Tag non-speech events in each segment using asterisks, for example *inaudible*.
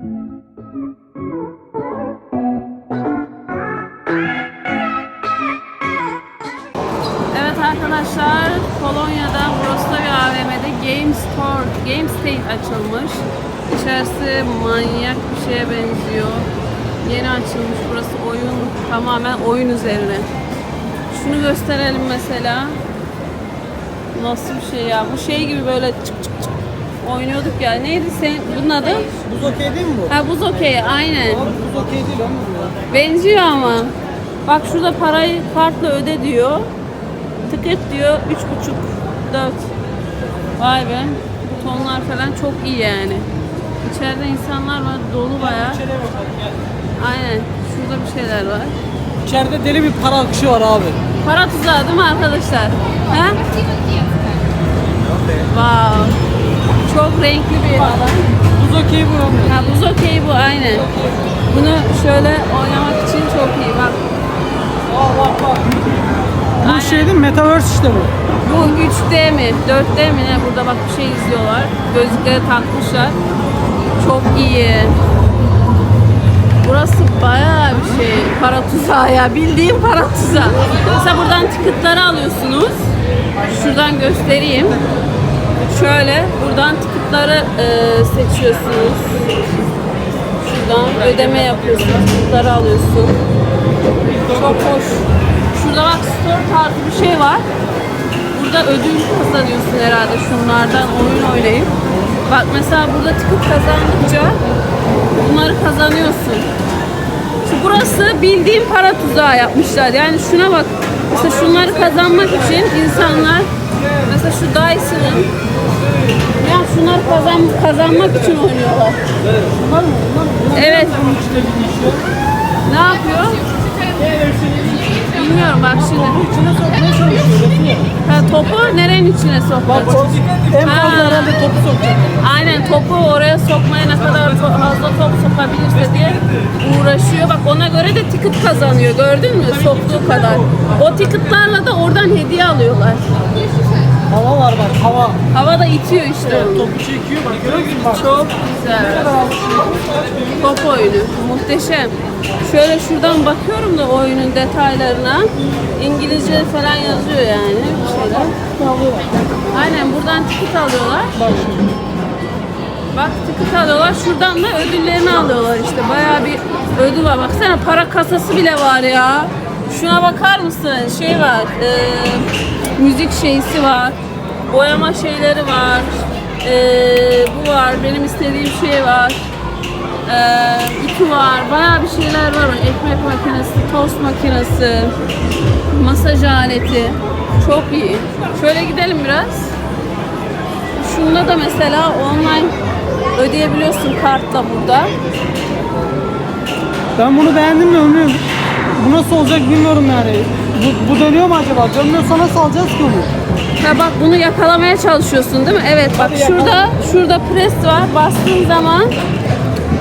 Evet arkadaşlar, Polonya'da Wrocław AVM'de Game Store, Game State açılmış. İçerisi manyak bir şeye benziyor. Yeni açılmış burası oyun, tamamen oyun üzerine. Şunu gösterelim mesela. Nasıl bir şey ya? Bu şey gibi böyle çık çık çık oynuyorduk ya. Neydi sen? Bunun adı? Buz okey değil mi bu? Ha buz okey, aynen. Abi buz okey değil ama bu. Benziyor ama. Bak şurada parayı kartla öde diyor. Tıkıt diyor. Üç buçuk, dört. Vay be. Butonlar falan çok iyi yani. İçeride insanlar var. Dolu bayağı. İçeriye bakalım gel. Aynen. Şurada bir şeyler var. İçeride deli bir para akışı var abi. Para tuzağı değil mi arkadaşlar? Ha? Wow. Çok renkli bir alan. Buz okey bu. Ha buz okey bu aynen. Bunu şöyle oynamak için çok iyi. Bak Aa bak bak. Bu Aynen. şey değil mi? Metaverse işte bu. Bu 3D mi? 4D mi ne? Burada bak bir şey izliyorlar. Gözlükleri takmışlar. Çok iyi. Burası bayağı bir şey. Para tuzağı ya. Bildiğim para tuzağı. Mesela buradan ticketları alıyorsunuz. Şuradan göstereyim. Şöyle buradan ticketları e, seçiyorsunuz. Şuradan ödeme yapıyorsun. Ticketları alıyorsun. Çok hoş. Şurada bak store tarzı bir şey var. Burada ödül kazanıyorsun herhalde şunlardan oyun oynayıp. Bak mesela burada ticket kazandıkça bunları kazanıyorsun. Şu burası bildiğim para tuzağı yapmışlar. Yani şuna bak. Mesela şunları kazanmak için insanlar mesela şu Dyson'ın ya şunları kazan, kazanmak için oynuyorlar. Bunlar mı? Bunlar mı? Bunlar Evet. Ne yapıyor? Bilmiyorum bak şimdi. Bu içine sokmaya çalışıyor. Ha, topu nerenin içine sok? Bak çok en fazla Ha. herhalde topu sokacak. Aynen topu oraya sokmaya ne kadar fazla top sokabilirse diye uğraşıyor. Bak ona göre de ticket kazanıyor. Gördün mü? Soktuğu kadar. O ticketlarla da oradan hediye alıyorlar. Hava var bak hava. Havada itiyor işte Evet, topu çekiyor bak görüyor musun bak. Çok güzel. Top oyunu. Muhteşem. Şöyle şuradan bakıyorum da oyunun detaylarına. İngilizce falan yazıyor yani bir şeyler. Aynen buradan ticket alıyorlar. Bak şimdi. Bak ticket alıyorlar. Şuradan da ödüllerini alıyorlar işte. Bayağı bir ödül var. Baksana para kasası bile var ya. Şuna bakar mısın? Şey var. e, müzik şeysi var. Boyama şeyleri var. E, bu var. Benim istediğim şey var. E, ütü var. Bayağı bir şeyler var. Ekmek makinesi, tost makinesi, masaj aleti. Çok iyi. Şöyle gidelim biraz. Şunda da mesela online ödeyebiliyorsun kartla burada. Ben bunu beğendim de ömrüm. Bu nasıl olacak bilmiyorum yani. Bu, bu dönüyor mu acaba? Dönmüyorsa nasıl alacağız ki onu? Ha bak bunu yakalamaya çalışıyorsun değil mi? Evet bak Hadi şurada yakala. şurada pres var. Bastığın zaman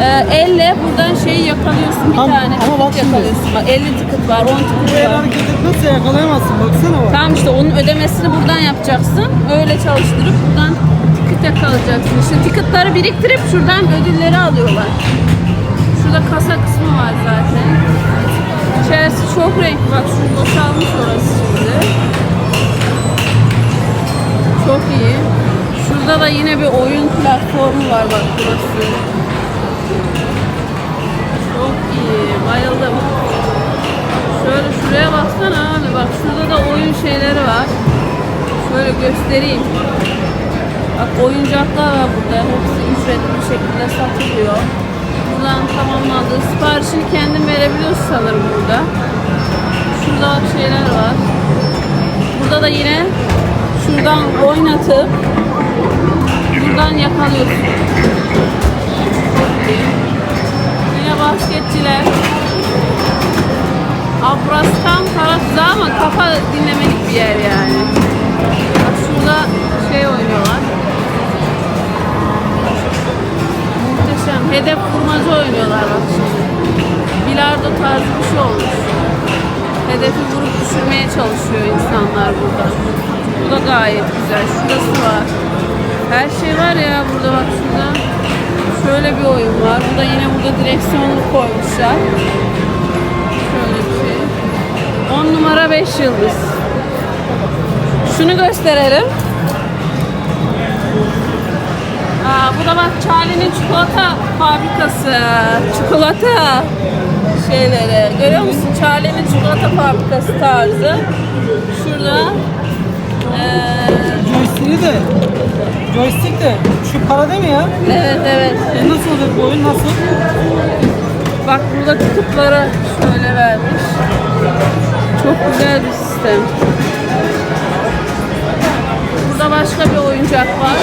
e, elle buradan şeyi yakalıyorsun. Bir Tamam, tane ama bak şimdi. yakalıyorsun. Bak 50 ticket var, 10 Bu ticket el var. hareket etmezse yakalayamazsın. Baksana bak. Tamam işte onun ödemesini buradan yapacaksın. Öyle çalıştırıp buradan ticket yakalayacaksın. İşte ticketları biriktirip şuradan ödülleri alıyorlar. Şurada kasa kısmı var zaten. İçerisi çok renkli. Bak şu boşalmış orası şimdi. Çok iyi. Şurada da yine bir oyun platformu var bak burası. Çok iyi. Bayıldım. Şöyle şuraya baksana abi bak şurada da oyun şeyleri var. Şöyle göstereyim. Bak oyuncaklar var burada. Hepsi ücretli bir şekilde satılıyor. Buradan tamamlandı. Siparişini kendin verebiliyorsun sanırım burada. Şurada şeyler var. Burada da yine şuradan oynatıp buradan yakalıyorsun. Yine basketçiler. Abi burası tam tarafsız ama kafa dinlemelik bir yer yani. Bak şurada şey oynuyorlar. Muhteşem. Hedef kurmaca oynuyorlar bak şimdi. Bilardo tarzı bir şey olmuş. Hedefi vurup düşürmeye çalışıyor insanlar burada. Bu da gayet güzel. Şurası var. Her şey var ya burada bak şurada. Şöyle bir oyun var. Bu da yine burada direksiyonlu koymuşlar. Şöyle bir şey. 10 numara 5 yıldız. Şunu gösterelim. Aa, bu da bak Charlie'nin çikolata fabrikası. Çikolata şeyleri. Görüyor musun? Charlie'nin çikolata fabrikası tarzı. Şurada eee, Joystick'i de. Joystick de. Şu para değil mi ya? evet evet. E nasıl olacak bu oyun nasıl? Bak burada tıkıtları şöyle vermiş. Çok güzel bir sistem. Burada başka bir oyuncak var.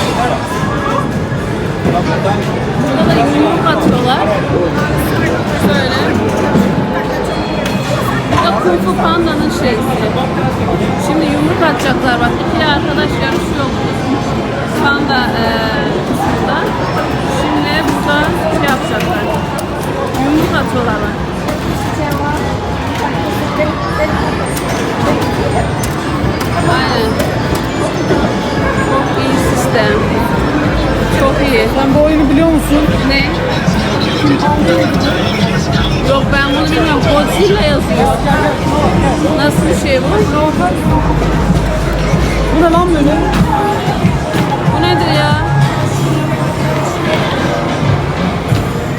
Burada da yumruk atıyorlar. Şöyle. Bu da Kung Fu Panda'nın şeysi. Şimdi yumruk atacaklar bak. İkili arkadaş yarışıyor burada. Panda eee kısmında. Şimdi burada şey yapacaklar. Yumruk atıyorlar bak. Aynen. Çok iyi sistem. İyi. Sen bu oyunu biliyor musun? Ne? Yok ben bunu bilmiyorum. Godzilla yazıyor. Nasıl bir şey bu? Bu ne lan böyle? Bu nedir ya?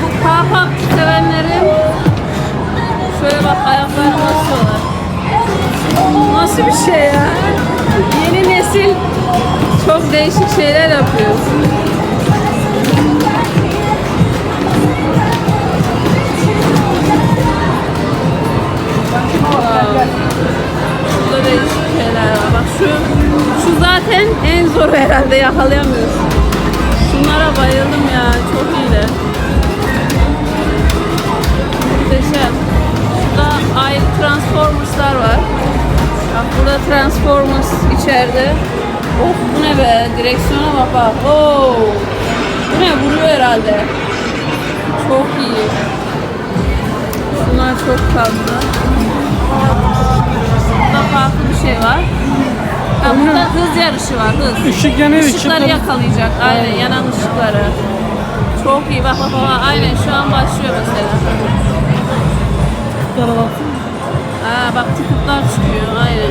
Bu kahpa sevenlerin şöyle bak ayaklarını basıyorlar. Nasıl bir şey ya? Yeni nesil çok değişik şeyler yapıyor. Zaten en zor herhalde yakalayamıyorsun. Şunlara bayıldım ya. Çok iyiler. Muhteşem. Burada ayrı Transformers'lar var. Bak burada Transformers içeride. Of bu ne be? Direksiyona bak bak. Oo. Bu ne? Vuruyor herhalde. Çok iyi. Bunlar çok tatlı. Burada farklı bir şey var. Ha, burada hız yarışı var, hız. Işık yanıyor. Işıkları yakalayacak, aynen yanan ışıkları. Çok iyi, bak bak bak, aynen şu an başlıyor mesela. Aa bak tıkıtlar çıkıyor, aynen.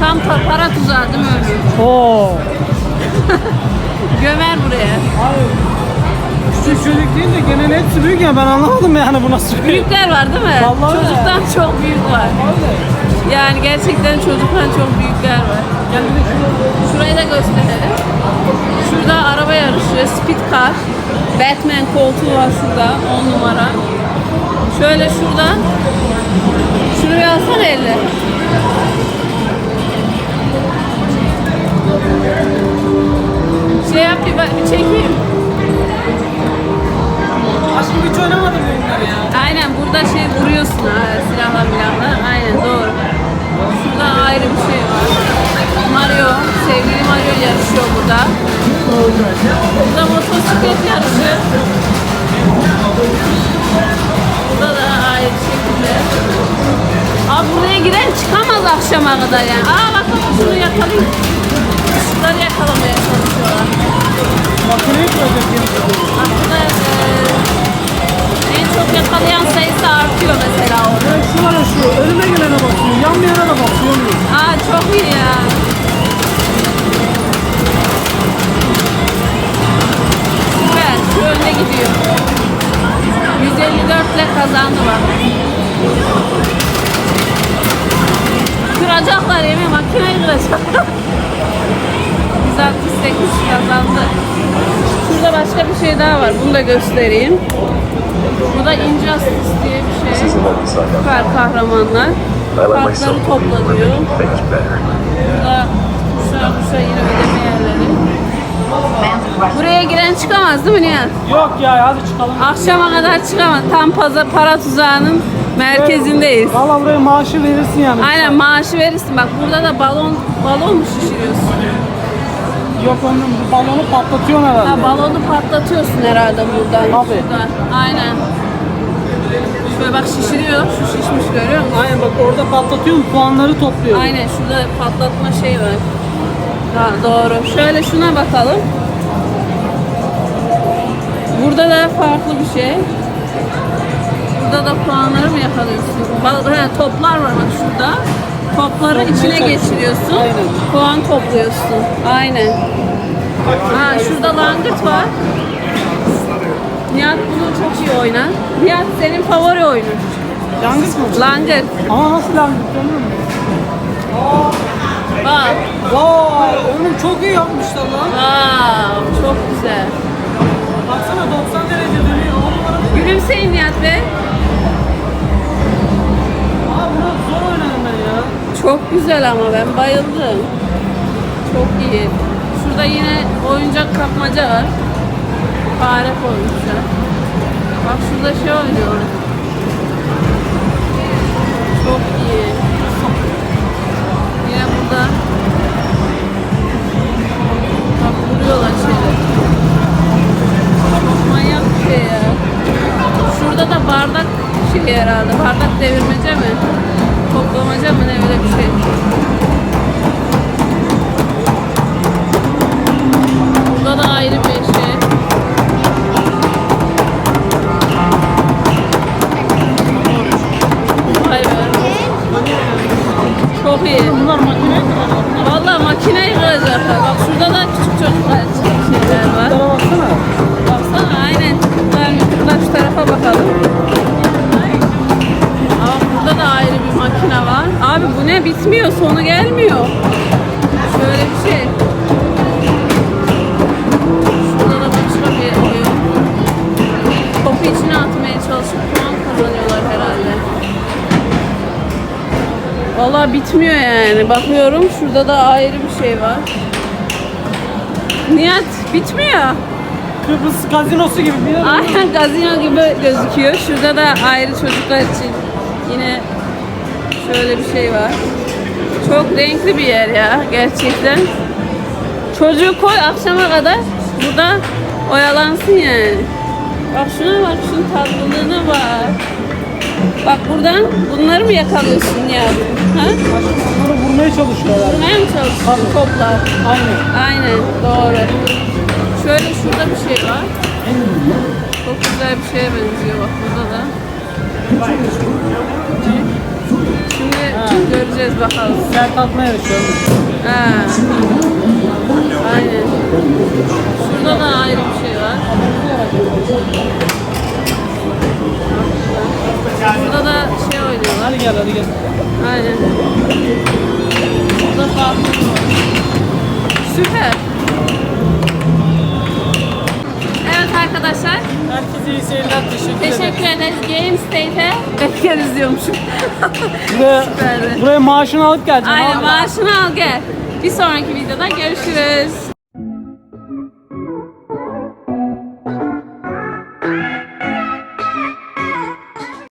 Tam ta- para tuzağı değil mi öyle? Oo. *laughs* Gömer buraya. Küçük çocuk değil de genel hepsi büyük ya ben anlamadım yani bu nasıl büyük. Büyükler var değil mi? Vallahi öyle. Çocuktan çok büyük var. Yani gerçekten çocuktan çok büyükler var. Şurayı da gösterelim. Şurada araba yarışı, speed car. Batman koltuğu var şurada, 10 numara. Şöyle şuradan. Şunu bir alsana elle. Şey yap bir, bir çekeyim. Aşkım hiç oynamadım oyunları ya. Aynen burada şey vuruyorsun ha, 168 kazandı. Şurada başka bir şey daha var. Bunu da göstereyim. Bu da Injustice diye bir şey. Süper kahramanlar. Kartları myself believe topla we're diyor. making things better. Burada kuşa kuşa yine ödeme yerleri. Buraya giren çıkamaz değil mi Nihat? Yok ya hadi çıkalım. Akşama kadar çıkamaz. Tam paza, para tuzağının merkezindeyiz. Valla buraya maaşı verirsin yani. Aynen maaşı verirsin. Bak burada da balon balon mu şişiriyorsun? Yok onun bu balonu patlatıyorsun herhalde. Ha balonu patlatıyorsun herhalde buradan. Tabii. Şuradan. Aynen. Şöyle bak şişiriyor. Şu şişmiş görüyor musun? Aynen bak orada patlatıyorsun puanları topluyor. Aynen şurada patlatma şey var. Ha, doğru. Şöyle şuna bakalım. Burada da farklı bir şey. Burada da puanları mı yakalıyorsun? He, toplar var bak şurada. Topları içine geçiriyorsun. Puan topluyorsun. Aynen. Ha, şurada langırt var. Nihat bunu çok iyi oynar. Nihat senin favori oyunun. Yalnız mı? Langırt. Ama nasıl görmüyor musun? Bak. Vay oğlum çok iyi yapmışlar lan. Wow, çok güzel. Baksana 90 derece dönüyor. On Nihat Bey. Aa bunu zor oynadım ben ya. Çok güzel ama ben bayıldım. Çok iyi. Şurada yine oyuncak kapmaca var. Fare koymuşlar. Bak şurada şey oynuyor. Bitmiyor yani. Bakıyorum şurada da ayrı bir şey var. Nihat bitmiyor. Kıbrıs gazinosu gibi bir yer. Aynen gazino gibi gözüküyor. Şurada da ayrı çocuklar için yine şöyle bir şey var. Çok renkli bir yer ya gerçekten. Çocuğu koy akşama kadar burada oyalansın yani. Bak şuna bak şunun tatlılığına bak. Bak buradan bunları mı yakalıyorsun ya? Ha? Bunları vurmaya çalışıyorlar. Vurmaya mı çalışıyorsun toplar? Aynen. Aynen doğru. Şöyle şurada bir şey var. Çok güzel bir şeye benziyor bak burada da. Şimdi göreceğiz bakalım. Sert atma yarışı. Ha. Aynen. Şurada da ayrı bir şey var. Burada da şey oynuyorlar. Hadi gel hadi gel. Aynen. Burada farklı. Süper. Evet arkadaşlar. Herkese iyi seyirler. Teşekkür. Teşekkür ederiz. Game State'e bekleriz diyormuşum. Buraya, *laughs* Süperdi. buraya maaşını alıp geleceksin. Aynen maaşını al gel. Bir sonraki videoda görüşürüz.